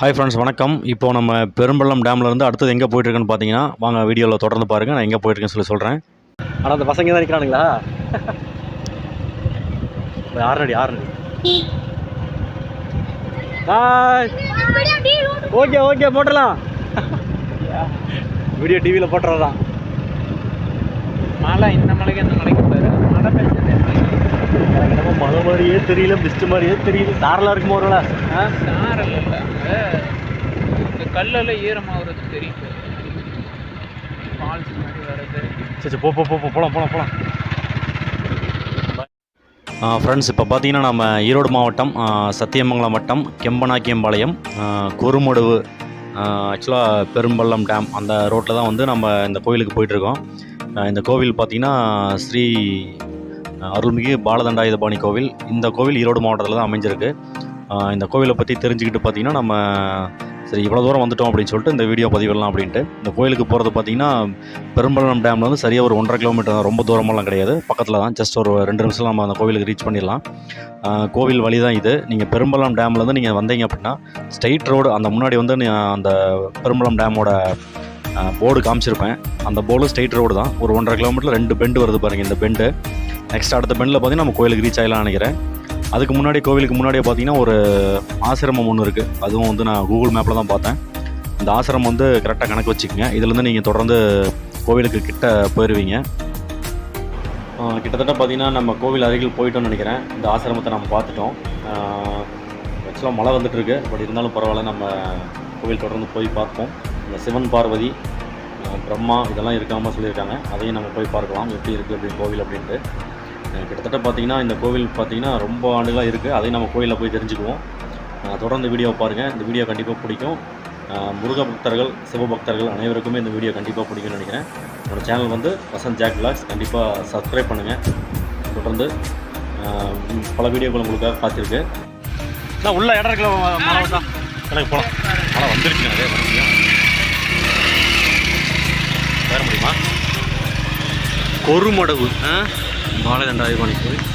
Hi friends வணக்கம். இப்போ நம்ம பெரும்பள்ளம் டேம்ல இருந்து அடுத்தது எங்கே போயிட்டுருக்குன்னு பார்த்தீங்கன்னா வாங்க வீடியோவில் தொடர்ந்து பாருங்கள் நான் எங்கே போயிட்டுருக்கேன்னு சொல்லி சொல்கிறேன் ஆனால் அந்த பசங்க தான் நிற்கிறானுங்களா ஆறுநடி ஆறுநடி ஹாய் ஓகே ஓகே போட்டுடலாம். வீடியோ டிவியில் போட்டுறதான் மழை இந்த மலைக்கு அந்த மலைக்கு போயிரு மழை எனக்கு என்னமோ மழை மாதிரியே தெரியல மிஸ்ட் மாதிரியே தெரியல. சாரெலாம் இருக்கும் ஒருவேளை ஆ? இல்லை இந்த கல்லெல்லாம் ஈரமாகிறது தெரியும் ஃபால்ஸ் மாதிரி வர்றது சரி சரி போ போ போ போலாம் போகலாம் போகலாம் ஃப்ரெண்ட்ஸ் இப்போ பார்த்தீங்கன்னா நம்ம ஈரோடு மாவட்டம் சத்தியமங்கலம் வட்டம் கெம்பனாக்கியம்பாளையம் ஆ, குறுமுடுவு ஆக்சுவலாக பெரும்பள்ளம் டேம் அந்த ரோட்டில் தான் வந்து நம்ம இந்த கோவிலுக்கு போயிட்டுருக்கோம் இந்த கோவில் பார்த்தீங்கன்னா ஸ்ரீ அருள்மிகு பாலதண்டாயுதபாணி கோவில். இந்த கோவில் ஈரோடு மாவட்டத்தில் தான் அமைஞ்சிருக்கு. இந்த கோவிலை பற்றி தெரிஞ்சுக்கிட்டு பார்த்தீங்கன்னா நம்ம சரி இவ்வளோ தூரம் வந்துட்டோம் அப்படின்னு சொல்லிட்டு இந்த வீடியோ பதிவிடலாம் அப்படின்ட்டு. இந்த கோயிலுக்கு போகிறது பார்த்தீங்கன்னா பெரும்பலம் டேமில் வந்து சரியாக ஒரு ஒன்றரை கிலோமீட்டர் தான் ரொம்ப தூரமெல்லாம் கிடையாது. பக்கத்தில் தான் ஜஸ்ட் ஒரு ரெண்டு நிமிஷம் நம்ம அந்த கோவிலுக்கு ரீச் பண்ணிடலாம். கோவில் வழி தான் இது. நீங்கள் பெரும்பள்ளம் டேம்லேருந்து நீங்கள் வந்தீங்க அப்படின்னா ஸ்ட்ரைட் ரோடு அந்த முன்னாடி வந்து அந்த பெரும்பலம் டேமோட போர்டு காமிச்சிருப்பேன். அந்த போர்டு ஸ்ட்ரைட் ரோடு தான். ஒரு ஒன்றரை கிலோமீட்டர் ரெண்டு பெண்டு வருது பாருங்கள் இந்த பெண்டு நெக்ஸ்ட் அடுத்த பெண்டில் பார்த்தீங்கன்னா நம்ம கோயிலுக்கு ரீச் ஆகலாம்னு நினைக்கிறேன். அதுக்கு முன்னாடி கோவிலுக்கு முன்னாடியே பார்த்தீங்கன்னா ஒரு ஆசிரமம் ஒன்று இருக்குது அதுவும் வந்து நான் கூகுள் மேப்பில் தான் பார்த்தேன். அந்த ஆசிரமம் வந்து கரெக்டாக கணக்கு வச்சுக்கோங்க. இதுலேருந்து நீங்கள் தொடர்ந்து கோவிலுக்கு கிட்ட போயிடுவீங்க கிட்டத்தட்ட பார்த்தீங்கன்னா நம்ம கோவில் அருகில் போயிட்டோம்னு நினைக்கிறேன். இந்த ஆசிரமத்தை நம்ம பார்த்துட்டோம். ஆக்சுவலாக மழை வந்துட்டுருக்கு பட் இருந்தாலும் பரவாயில்ல நம்ம கோவில் தொடர்ந்து போய் பார்ப்போம். இந்த சிவன் பார்வதி பிரம்மா இதெல்லாம் இருக்காமல் சொல்லியிருக்காங்க. அதையும் நம்ம போய் பார்க்கலாம். எப்படி இருக்குது அப்படின்னு கோவில் அப்படின்ட்டு. கிட்டத்தட்ட பார்த்தீங்கன்னா இந்த கோவில் பார்த்தீங்கன்னா ரொம்ப ஆண்டுகளாக இருக்குது. அதையும் நம்ம கோயிலில் போய் தெரிஞ்சுக்குவோம். தொடர்ந்து வீடியோ பாருங்கள் இந்த வீடியோ கண்டிப்பாக பிடிக்கும். முருக பக்தர்கள் சிவபக்தர்கள் அனைவருக்குமே இந்த வீடியோ கண்டிப்பாக பிடிக்கும்னு நினைக்கிறேன். என்னோட சேனல் வந்து வசந்த் ஜாக் விலாக்ஸ். கண்டிப்பாக சப்ஸ்கிரைப் பண்ணுங்கள் தொடர்ந்து பல வீடியோக்கள் உங்களுக்காக காத்திருக்கு. நான் உள்ள இடம் இருக்கல மழை வந்தா? எனக்கு போகலாம் மழை வந்துருச்சு நிறைய வர முடியும் வேற முடியுமா? கொருமடவு பாலதண்டாயுதபாணி கோயில்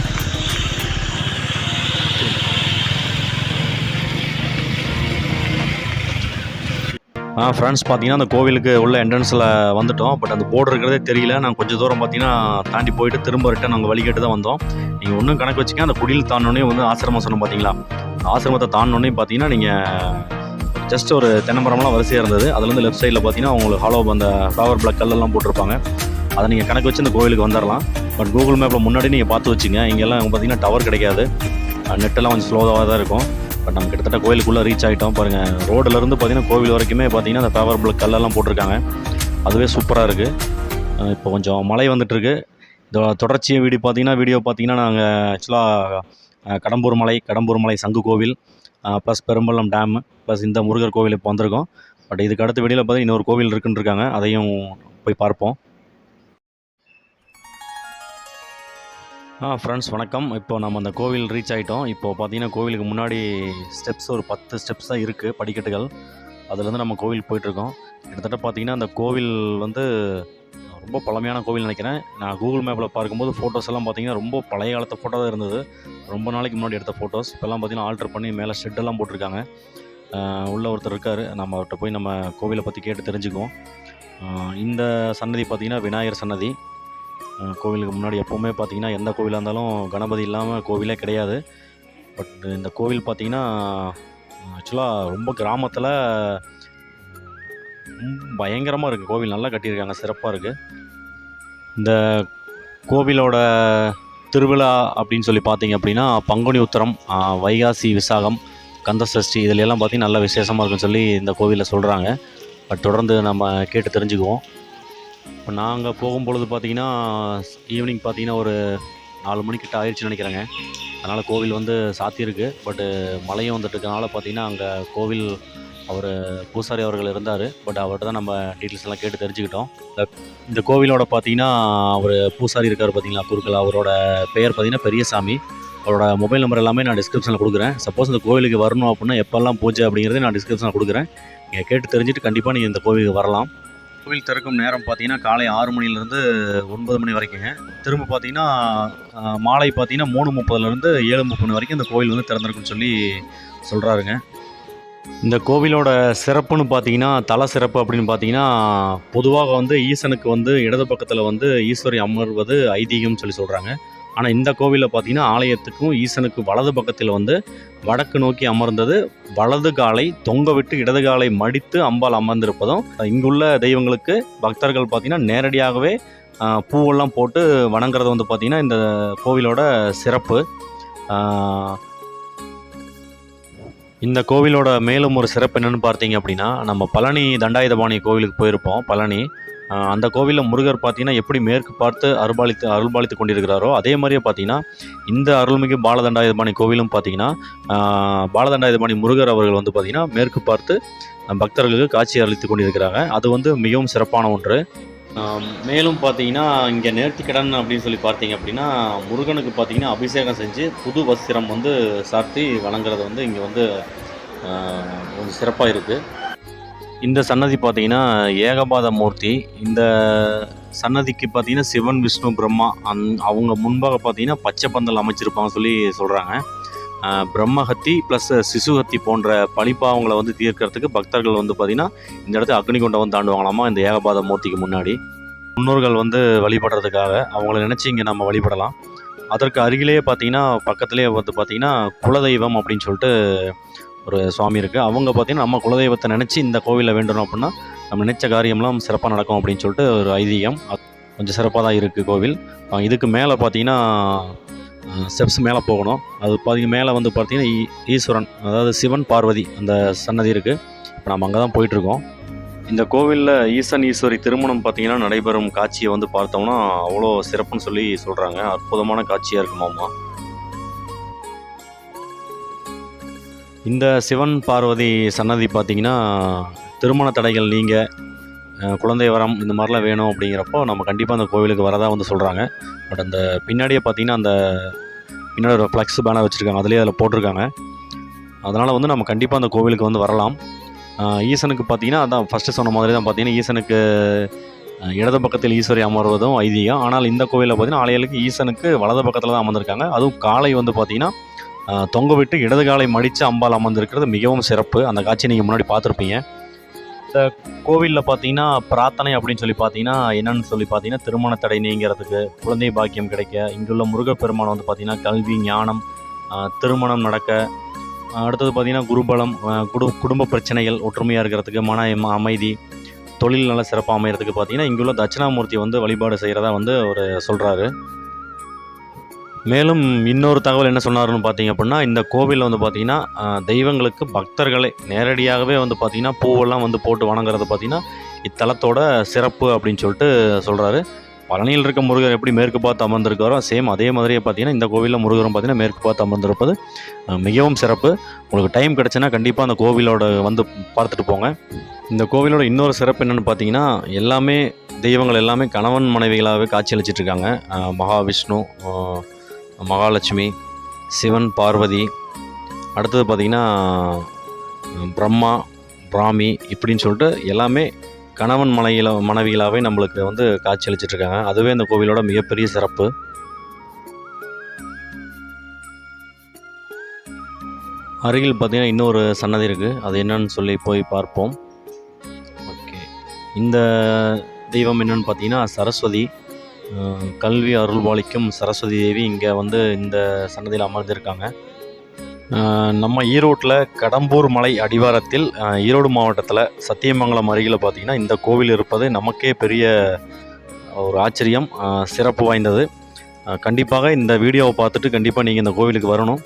ஆ ஃப்ரெண்ட்ஸ் பார்த்தீங்கன்னா அந்த கோவிலுக்கு உள்ள என்ட்ரன்ஸில் வந்துட்டோம். பட் அந்த போர்டு இருக்கிறதே தெரியல. நாங்கள் கொஞ்சம் தூரம் பார்த்தீங்கன்னா தாண்டி போயிட்டு திரும்ப ரிட்டன் நாங்கள் வழிகேட்டு தான் வந்தோம். நீங்கள் ஒன்றும் கணக்கு வச்சுக்க அந்த குடியில் தாண்டோன்னே வந்து ஆசிரமம் சொன்னோம் பார்த்தீங்களா ஆசிரமத்தை தாண்டோன்னே பார்த்தீங்கன்னா நீங்கள் ஜஸ்ட் ஒரு தென்னமரம்லாம் வரிசையாக இருந்தது. அதுலேருந்து லெஃப்ட் சைடில் பார்த்தீங்கன்னா உங்களுக்கு ஹாலோ அந்த ஃப்ளவர் பிளாக் கல்லெல்லாம் போட்டிருப்பாங்க. அதை நீங்கள் கணக்கு வச்சு அந்த கோவிலுக்கு வந்துடலாம் பட் கூகுள் மேப்பில் முன்னாடி நீங்கள் பார்த்து வச்சுங்க. இங்கெல்லாம் பார்த்தீங்கன்னா டவர் கிடைக்காது. நெட்டெல்லாம் கொஞ்சம் ஸ்லோவாக தான் இருக்கும். பட் நம்ம கிட்டத்தட்ட கோயிலுக்குள்ளே ரீச் ஆகிட்டோம் பாருங்கள் ரோடுலேருந்து பார்த்தீங்கன்னா கோவில் வரைக்குமே பார்த்தீங்கன்னா அந்த ஃபேவரபிள் கல்லெல்லாம் போட்டிருக்காங்க. அதுவே சூப்பராக இருக்குது இப்போ கொஞ்சம் மழை வந்துட்டுருக்கு. இதோட தொடர்ச்சியை வீடியோ பார்த்தீங்கன்னா வீடியோ பார்த்தீங்கன்னா நாங்கள் ஆக்சுவலாக கடம்பூர் மலை கடம்பூர் மலை சங்கு கோவில் ப்ளஸ் பெரும்பள்ளம் டேமு ப்ளஸ் இந்த முருகர் கோவில் இப்போ வந்திருக்கோம். பட் இதுக்கு அடுத்த வெளியில் பார்த்தீங்கன்னா இன்னொரு கோவில் இருக்குன்னு இருக்காங்க அதையும் போய் பார்ப்போம். ஆ ஃப்ரெண்ட்ஸ் வணக்கம். இப்போ நம்ம அந்த கோவில் ரீச் ஆகிட்டோம் இப்போ பார்த்தீங்கன்னா கோவிலுக்கு முன்னாடி ஸ்டெப்ஸ் ஒரு பத்து ஸ்டெப்ஸ் தான் இருக்குது படிக்கட்டுகள். அதுலேருந்து நம்ம கோவில் போயிட்டுருக்கோம். கிட்டத்தட்ட பார்த்தீங்கன்னா அந்த கோவில் வந்து ரொம்ப பழமையான கோவில் நினைக்கிறேன். நான் கூகுள் மேப்பில் பார்க்கும்போது ஃபோட்டோஸ் எல்லாம் பார்த்தீங்கன்னா ரொம்ப பழைய காலத்து ஃபோட்டோ தான் இருந்தது. ரொம்ப நாளைக்கு முன்னாடி எடுத்த ஃபோட்டோஸ் இப்போல்லாம் பார்த்தீங்கன்னா ஆல்டர் பண்ணி மேலே ஷெட்டெல்லாம் போட்டிருக்காங்க. உள்ள ஒருத்தர் இருக்கார். நம்ம அவர்கிட்ட போய் நம்ம கோவிலை பற்றி கேட்டு தெரிஞ்சுக்குவோம். இந்த சன்னதி பார்த்திங்கன்னா விநாயகர் சன்னதி. கோவிலுக்கு முன்னாடி எப்போவுமே பார்த்தீங்கன்னா எந்த கோவிலாக இருந்தாலும் கணபதி இல்லாமல் கோவிலே கிடையாது. பட் இந்த கோவில் பார்த்தீங்கன்னா ஆக்சுவலாக ரொம்ப கிராமத்தில் பயங்கரமாக இருக்குது கோவில் நல்லா கட்டியிருக்காங்க. சிறப்பாக இருக்குது இந்த கோவிலோட திருவிழா அப்படின்னு சொல்லி பார்த்தீங்க அப்படின்னா பங்குனி உத்தரம் வைகாசி விசாகம் கந்த சஷ்டி எல்லாம் பார்த்தீங்கன்னா நல்ல விசேஷமாக இருக்குன்னு சொல்லி இந்த கோவிலில் சொல்கிறாங்க பட் தொடர்ந்து நம்ம கேட்டு தெரிஞ்சுக்குவோம். இப்போ நாங்கள் போகும்பொழுது பார்த்தீங்கன்னா ஈவினிங் பார்த்தீங்கன்னா ஒரு நாலு மணிக்கிட்ட ஆயிடுச்சுன்னு நினைக்கிறேங்க. அதனால் கோவில் வந்து சாத்தியிருக்கு பட்டு மழையும் வந்துட்டு இருக்கனால பார்த்தீங்கன்னா அங்கே கோவில் அவர் பூசாரி அவர்கள் இருந்தார். பட் அவர்கிட்ட தான் நம்ம டீட்டெயில்ஸ் எல்லாம் கேட்டு தெரிஞ்சுக்கிட்டோம். இந்த- கோவிலோட பார்த்தீங்கன்னா அவர் பூசாரி இருக்கார் பார்த்தீங்களா குறுக்கல் அவரோட பெயர் பார்த்தீங்கன்னா பெரியசாமி. அவரோட மொபைல் நம்பர் எல்லாமே நான் டிஸ்கிரிப்ஷனில் கொடுக்குறேன். சப்போஸ் இந்த கோவிலுக்கு வரணும் அப்படின்னா எப்போல்லாம் பூஜை அப்படிங்கிறத நான் டிஸ்கிரிப்ஷனில் கொடுக்குறேன். நீங்கள் கேட்டு தெரிஞ்சுட்டு கண்டிப்பாக நீங்கள் இந்த கோவிலுக்கு வரலாம். கோவில் திறக்கும் நேரம் பார்த்தீங்கன்னா காலை ஆறு மணிலேருந்து ஒன்பது மணி வரைக்குங்க. திரும்ப பார்த்தீங்கன்னா மாலை பார்த்தீங்கன்னா மூணு முப்பதுலேருந்து ஏழு முப்பது வரைக்கும் இந்த கோவில் வந்து திறந்திருக்குன்னு சொல்லி சொல்கிறாருங்க இந்த கோவிலோட சிறப்புன்னு பார்த்தீங்கன்னா தலை சிறப்பு அப்படின்னு பார்த்தீங்கன்னா பொதுவாக வந்து ஈசனுக்கு வந்து இடது பக்கத்தில் வந்து ஈஸ்வரி அமர்வது ஐதீகம்னு சொல்லி சொல்கிறாங்க ஆனால் இந்த கோவிலில் பார்த்தீங்கன்னா ஆலயத்துக்கும் ஈசனுக்கு வலது பக்கத்தில் வந்து வடக்கு நோக்கி அமர்ந்தது. வலது காலை தொங்க விட்டு இடது காலை மடித்து அம்பாள் அமர்ந்திருப்பதும் இங்குள்ள தெய்வங்களுக்கு பக்தர்கள் பார்த்தீங்கன்னா நேரடியாகவே பூவெல்லாம் போட்டு வணங்குறது வந்து பார்த்திங்கன்னா இந்த கோவிலோட சிறப்பு. இந்த கோவிலோட மேலும் ஒரு சிறப்பு என்னென்னு பார்த்தீங்க அப்படின்னா நம்ம பழனி தண்டாயுதபாணி கோவிலுக்கு போயிருப்போம். பழனி. அந்த கோவிலில் முருகர் பார்த்தீங்கன்னா எப்படி மேற்கு பார்த்து அருள்பாலித்து அருள்பாலித்து கொண்டிருக்கிறாரோ அதே மாதிரியே பார்த்தீங்கன்னா இந்த அருள்மிகு பாலதண்டாயுதபாணி கோவிலும் பார்த்தீங்கன்னா பாலதண்டாயுதபாணி முருகர் அவர்கள் வந்து பார்த்தீங்கன்னா மேற்கு பார்த்து பக்தர்களுக்கு காட்சி அளித்து கொண்டிருக்கிறாங்க. அது வந்து மிகவும் சிறப்பான ஒன்று. மேலும் பார்த்தீங்கன்னா இங்கே நேர்த்திக்கடன் அப்படின்னு சொல்லி பார்த்தீங்க அப்படின்னா முருகனுக்கு பார்த்தீங்கன்னா அபிஷேகம் செஞ்சு புது வஸ்திரம் வந்து சாத்தி வழங்குறது வந்து இங்கே வந்து கொஞ்சம் சிறப்பாக இருக்குது இந்த சன்னதி பார்த்தீங்கன்னா ஏகபாத மூர்த்தி. இந்த சன்னதிக்கு பார்த்தீங்கன்னா சிவன் விஷ்ணு பிரம்மா அந் அவங்க முன்பாக பார்த்தீங்கன்னா பச்சை பந்தல் அமைச்சிருப்பாங்க சொல்லி சொல்கிறாங்க பிரம்மஹத்தி ப்ளஸ் சிசுஹத்தி போன்ற பழிப்பாவங்களை வந்து தீர்க்கறதுக்கு பக்தர்கள் வந்து பார்த்திங்கன்னா இந்த இடத்துல அக்னிகுண்டம் தாண்டுவாங்களாமா இந்த ஏகபாத மூர்த்திக்கு முன்னாடி. முன்னோர்கள் வந்து வழிபடுறதுக்காக அவங்கள நினச்சி இங்கே நம்ம வழிபடலாம். அதற்கு அருகிலேயே பார்த்தீங்கன்னா பக்கத்துலேயே வந்து பார்த்தீங்கன்னா குலதெய்வம் அப்படின்னு சொல்லிட்டு ஒரு சுவாமி இருக்குது அவங்க பார்த்திங்கன்னா நம்ம குலதெய்வத்தை நினச்சி இந்த கோவிலில் வேண்டணும் அப்படின்னா நம்ம நினைச்ச காரியம்லாம் சிறப்பாக நடக்கும் அப்படின்னு சொல்லிட்டு ஒரு ஐதீகம். கொஞ்சம் சிறப்பாக தான் இருக்குது கோவில். இதுக்கு மேலே பார்த்தீங்கன்னா ஸ்டெப்ஸ் மேலே போகணும். அது பாதி மேலே வந்து பார்த்திங்கன்னா ஈ- ஈஸ்வரன் அதாவது சிவன் பார்வதி அந்த சன்னதி இருக்குது இப்போ நம்ம அங்கே தான் போயிட்டுருக்கோம் இந்த கோவிலில் ஈசன் ஈஸ்வரி திருமணம் பார்த்திங்கன்னா நடைபெறும் காட்சியை வந்து பார்த்தோம்னா அவ்வளோ சிறப்புன்னு சொல்லி சொல்கிறாங்க அற்புதமான காட்சியாக இருக்குமாம்மா இந்த சிவன் பார்வதி சன்னதி பார்த்திங்கன்னா திருமண தடைகள் நீங்கள் குழந்தை வரம் இந்த மாதிரிலாம் வேணும் அப்படிங்கிறப்போ நம்ம கண்டிப்பாக அந்த கோவிலுக்கு வரதா வந்து சொல்கிறாங்க பட் அந்த பின்னாடியே பார்த்தீங்கன்னா அந்த பின்னாடி ஒரு ஃப்ளெக்ஸ் பேனர் வச்சுருக்காங்க. அதுலேயே அதில் போட்டிருக்காங்க. அதனால் வந்து நம்ம கண்டிப்பாக அந்த கோவிலுக்கு வந்து வரலாம். ஈசனுக்கு பார்த்தீங்கன்னா அதான் ஃபஸ்ட்டு சொன்ன மாதிரி தான் பார்த்தீங்கன்னா ஈசனுக்கு இடது பக்கத்தில் ஈஸ்வரி அமர்வதும் ஐதீகம். ஆனால் இந்த கோவிலில் பார்த்தீங்கன்னா ஆலயலுக்கு ஈசனுக்கு வலது பக்கத்தில் தான் அமர்ந்திருக்காங்க. அதுவும் காலை வந்து பார்த்தீங்கன்னா தொங்க விட்டு இடது காலை மடித்து அம்பாள் அமர்ந்திருக்கிறது மிகவும் சிறப்பு. அந்த காட்சியை நீங்கள் முன்னாடி பார்த்துருப்பீங்க. இந்த கோவிலில் பார்த்தீங்கன்னா பிரார்த்தனை அப்படின்னு சொல்லி பார்த்தீங்கன்னா என்னென்னு சொல்லி பார்த்தீங்கன்னா திருமண தடை நீங்கிறதுக்கு குழந்தை பாக்கியம் கிடைக்க இங்குள்ள முருகப்பெருமான் வந்து பார்த்தீங்கன்னா கல்வி ஞானம் திருமணம் நடக்க அடுத்தது பார்த்தீங்கன்னா குருபலம் குடு குடும்ப பிரச்சனைகள் ஒற்றுமையாக இருக்கிறதுக்கு மன அமைதி தொழில் நல்ல சிறப்பாக அமைகிறதுக்கு பார்த்தீங்கன்னா இங்குள்ள தட்சிணாமூர்த்தி வந்து வழிபாடு செய்கிறதா வந்து ஒரு சொல்கிறாரு மேலும் இன்னொரு தகவல் என்ன சொன்னார்னு பார்த்தீங்க அப்படின்னா இந்த கோவிலில் வந்து பார்த்தீங்கன்னா தெய்வங்களுக்கு பக்தர்களை நேரடியாகவே வந்து பார்த்தீங்கன்னா பூவெல்லாம் வந்து போட்டு வணங்குறது பார்த்தீங்கன்னா இத்தலத்தோட சிறப்பு அப்படின்னு சொல்லிட்டு சொல்கிறாரு பழனியில் இருக்க முருகர் எப்படி மேற்கு பார்த்து அமர்ந்திருக்காரோ சேம் அதே மாதிரியே பார்த்தீங்கன்னா இந்த கோவிலில் முருகரும் பார்த்தீங்கன்னா மேற்கு பார்த்து அமர்ந்திருப்பது மிகவும் சிறப்பு. உங்களுக்கு டைம் கிடச்சுன்னா கண்டிப்பாக அந்த கோவிலோட வந்து பார்த்துட்டு போங்க. இந்த கோவிலோட இன்னொரு சிறப்பு என்னென்னு பார்த்தீங்கன்னா எல்லாமே தெய்வங்கள் எல்லாமே கணவன் மனைவிகளாகவே காட்சி இருக்காங்க. மகாவிஷ்ணு மகாலட்சுமி சிவன் பார்வதி. அடுத்தது பார்த்திங்கன்னா பிரம்மா பிராமி இப்படின்னு சொல்லிட்டு எல்லாமே கணவன் மனைவில மனைவிகளாகவே நம்மளுக்கு வந்து காட்சியளிச்சிட்ருக்காங்க. அதுவே இந்த கோவிலோட மிகப்பெரிய சிறப்பு. அருகில் பார்த்திங்கன்னா இன்னொரு சன்னதி இருக்குது அது என்னன்னு சொல்லி போய் பார்ப்போம். ஓகே. இந்த தெய்வம் என்னென்னு பார்த்தீங்கன்னா சரஸ்வதி. கல்வி அருள்பாலிக்கும் சரஸ்வதி தேவி இங்கே வந்து இந்த சன்னதியில் அமர்ந்திருக்காங்க. நம்ம ஈரோட்டில் கடம்பூர் மலை அடிவாரத்தில் ஈரோடு மாவட்டத்தில் சத்தியமங்கலம் அருகில் பார்த்தீங்கன்னா இந்த கோவில் இருப்பது நமக்கே பெரிய ஒரு ஆச்சரியம் சிறப்பு வாய்ந்தது. கண்டிப்பாக இந்த வீடியோவை பார்த்துட்டு கண்டிப்பாக நீங்கள் இந்த கோவிலுக்கு வரணும்.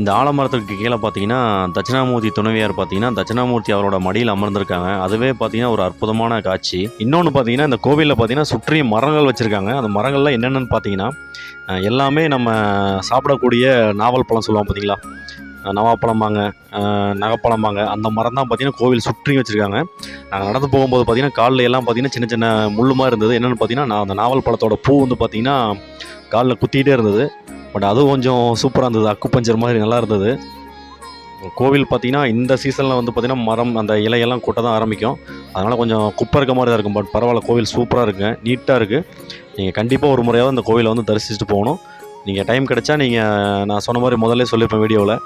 இந்த ஆலமரத்துக்கு கீழே பார்த்தீங்கன்னா தட்சிணாமூர்த்தி துணைவியார் பார்த்தீங்கன்னா தட்சிணாமூர்த்தி அவரோட மடியில் அமர்ந்திருக்காங்க. அதுவே பார்த்தீங்கன்னா ஒரு அற்புதமான காட்சி. இன்னொன்று பார்த்தீங்கன்னா இந்த கோவிலில் பார்த்தீங்கன்னா சுற்றியும் மரங்கள் வச்சுருக்காங்க. அந்த மரங்கள்லாம் என்னென்னு பார்த்தீங்கன்னா எல்லாமே நம்ம சாப்பிடக்கூடிய நாவல் பழம் சொல்லுவோம் பார்த்தீங்களா? நவாப்பழம்பாங்க நகைப்பழம்பாங்க அந்த மரம் தான் பார்த்தீங்கன்னா கோவில் சுற்றி வச்சுருக்காங்க. நாங்கள் நடந்து போகும்போது பார்த்தீங்கன்னா காலில் எல்லாம் பார்த்தீங்கன்னா சின்ன சின்ன முள்ளுமாக இருந்தது. என்னென்னு பார்த்தீங்கன்னா நான் அந்த நாவல் பழத்தோட பூ வந்து பார்த்தீங்கன்னா காலில் குத்திக்கிட்டே இருந்தது. பட் அதுவும் கொஞ்சம் சூப்பராக இருந்தது. அக்கு பஞ்சர் மாதிரி நல்லா இருந்தது. கோவில் பார்த்தீங்கன்னா இந்த சீசனில் வந்து பார்த்திங்கன்னா மரம் அந்த இலையெல்லாம் கொட்ட தான் ஆரம்பிக்கும். அதனால் கொஞ்சம் குப்பை இருக்க மாதிரி தான் இருக்கும். பட் பரவாயில்ல கோவில் சூப்பராக இருக்குங்க நீட்டாக இருக்குது நீங்கள் கண்டிப்பாக ஒரு முறையாவது அந்த கோவிலை வந்து தரிசிச்சுட்டு போகணும். நீங்கள் டைம் கிடைச்சா நீங்கள் நான் சொன்ன மாதிரி முதல்ல சொல்லியிருப்பேன் வீடியோவில்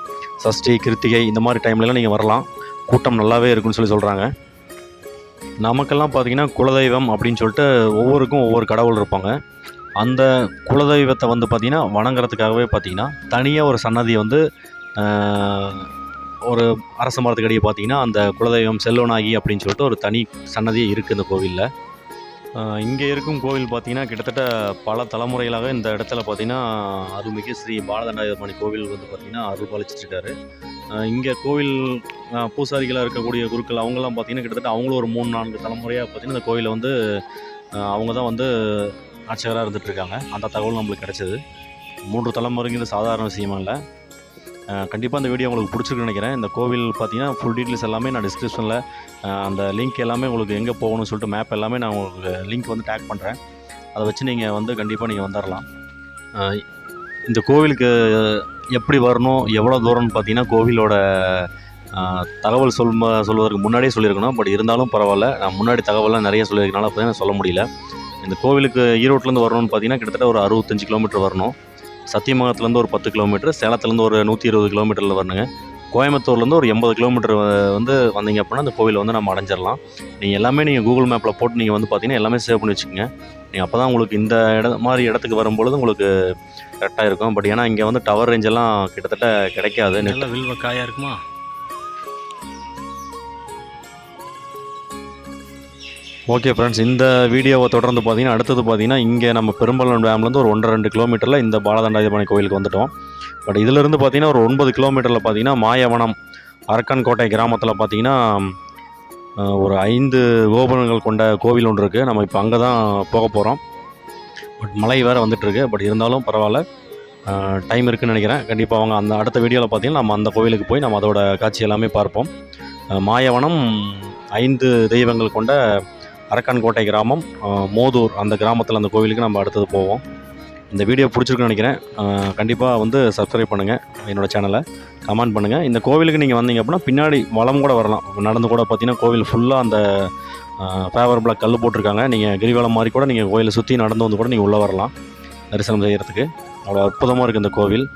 சஷ்டி கிருத்திகை இந்த மாதிரி டைம்லலாம் நீங்கள் வரலாம். கூட்டம் நல்லாவே இருக்குன்னு சொல்லி சொல்கிறாங்க நமக்கெல்லாம் பார்த்தீங்கன்னா குலதெய்வம் அப்படின்னு சொல்லிட்டு ஒவ்வொருக்கும் ஒவ்வொரு கடவுள் இருப்பாங்க. அந்த குலதெய்வத்தை வந்து பார்த்திங்கன்னா வணங்குறதுக்காகவே பார்த்திங்கன்னா தனியாக ஒரு சன்னதியை வந்து ஒரு அரச மரத்துக்கு அடியே பார்த்தீங்கன்னா அந்த குலதெய்வம் செல்வனாகி அப்படின்னு சொல்லிட்டு ஒரு தனி சன்னதியே இருக்குது இந்த கோவிலில். இங்கே இருக்கும் கோவில் பார்த்திங்கன்னா கிட்டத்தட்ட பல தலைமுறைகளாக இந்த இடத்துல பார்த்தீங்கன்னா அருள்மிகு ஸ்ரீ பாலதண்டாயுதபாணி கோவில் வந்து பார்த்திங்கன்னா அருள் பாலிச்சிட்ருக்காரு இங்கே கோவில் பூசாரிகளாக இருக்கக்கூடிய குருக்கள் அவங்கெல்லாம் பார்த்திங்கன்னா கிட்டத்தட்ட அவங்களும் ஒரு மூணு நான்கு தலைமுறையாக பார்த்தீங்கன்னா இந்த கோவிலை வந்து அவங்க தான் வந்து ஆட்சியராக இருந்துகிட்ருக்காங்க அந்த தகவல் நம்மளுக்கு கிடச்சிது. மூன்று தலைமுறைங்கிறது சாதாரண விஷயமா இல்லை. கண்டிப்பாக இந்த வீடியோ உங்களுக்கு பிடிச்சிருக்குன்னு நினைக்கிறேன். இந்த கோவில் பார்த்தீங்கன்னா ஃபுல் டீட்டெயில்ஸ் எல்லாமே நான் டிஸ்கிரிப்ஷனில் அந்த லிங்க் எல்லாமே உங்களுக்கு எங்கே போகணும்னு சொல்லிட்டு மேப் எல்லாமே நான் உங்களுக்கு லிங்க் வந்து டேக் பண்ணுறேன் அதை வச்சு நீங்கள் வந்து கண்டிப்பாக நீங்கள் வந்துடலாம் இந்த கோவிலுக்கு எப்படி வரணும் எவ்வளோ தூரம்னு பார்த்தீங்கன்னா கோவிலோட தகவல் சொல் சொல்வதற்கு முன்னாடியே சொல்லியிருக்கணும். பட் இருந்தாலும் பரவாயில்ல. நான் முன்னாடி தகவல்லாம் நிறைய சொல்லியிருக்கனால பார்த்தீங்கன்னா சொல்ல முடியல. இந்த கோவிலுக்கு ஈரோட்லேருந்து வரணும்னு பார்த்தீங்கன்னா கிட்டத்தட்ட ஒரு அறுபத்தஞ்சு கிலோமீட்டர் வரணும். சத்தியமங்கலத்துலேருந்து ஒரு பத்து கிலோமீட்டர் சேலத்துலேருந்து ஒரு நூற்றி இருபது கிலோமீட்டரில் வரணுங்க. கோயம்புத்தூர்லேருந்து ஒரு எண்பது கிலோமீட்டர் வந்து வந்தீங்க அப்படின்னா அந்த கோவிலை வந்து நம்ம அடைஞ்சிடலாம். நீங்கள் எல்லாமே நீங்கள் கூகுள் மேப்பில் போட்டு நீங்கள் வந்து பார்த்தீங்கன்னா எல்லாமே சேவ் பண்ணி வச்சுக்கோங்க. நீங்கள் அப்போ தான் உங்களுக்கு இந்த இட மாதிரி இடத்துக்கு வரும்பொழுது உங்களுக்கு கரெக்டாக இருக்கும். பட் ஏன்னா இங்கே வந்து டவர் ரேஞ்செல்லாம் கிட்டத்தட்ட கிடைக்காது. நல்ல வில்வ காயாக இருக்குமா? ஓகே ஃப்ரெண்ட்ஸ் இந்த வீடியோவை தொடர்ந்து பார்த்தீங்கன்னா அடுத்தது பார்த்தீங்கன்னா இங்கே நம்ம பெரும்பலம் டேம்லேருந்து ஒரு ஒன்றரை ரெண்டு கிலோமீட்டரில் இந்த பாலதண்டாயுதபாணி கோயிலுக்கு வந்துட்டோம். பட் இதிலிருந்து பார்த்தீங்கன்னா ஒரு ஒன்பது கிலோமீட்டரில் பார்த்தீங்கன்னா மாயவனம் அரக்கன்கோட்டை கிராமத்தில் பார்த்தீங்கன்னா ஒரு ஐந்து கோபுரங்கள் கொண்ட கோவில் ஒன்று இருக்குது நம்ம இப்போ அங்கே தான் போக போகிறோம் பட் மழை வேறு வந்துட்டுருக்கு பட் இருந்தாலும் பரவாயில்ல. டைம் இருக்குதுன்னு நினைக்கிறேன். கண்டிப்பாக அவங்க அந்த அடுத்த வீடியோவில் பார்த்தீங்கன்னா நம்ம அந்த கோவிலுக்கு போய் நம்ம அதோட காட்சி எல்லாமே பார்ப்போம். மாயவனம் ஐந்து தெய்வங்கள் கொண்ட அரக்கன்கோட்டை கிராமம் மோதூர் அந்த கிராமத்தில் அந்த கோவிலுக்கு நம்ம அடுத்தது போவோம். இந்த வீடியோ பிடிச்சிருக்குன்னு நினைக்கிறேன். கண்டிப்பாக வந்து சப்ஸ்கிரைப் பண்ணுங்கள் என்னோடய சேனலை கமெண்ட் பண்ணுங்கள் இந்த கோவிலுக்கு நீங்கள் வந்தீங்க அப்படின்னா பின்னாடி வளம் கூட வரலாம். நடந்து கூட பார்த்தீங்கன்னா கோவில் ஃபுல்லாக அந்த ஃபேவரபுளாக கல் போட்டிருக்காங்க. நீங்கள் கிரிவலம் மாதிரி கூட நீங்கள் கோயிலை சுற்றி நடந்து வந்து கூட நீங்கள் உள்ளே வரலாம். தரிசனம் செய்கிறதுக்கு அவ்வளோ அற்புதமாக இருக்குது இந்த கோவில்.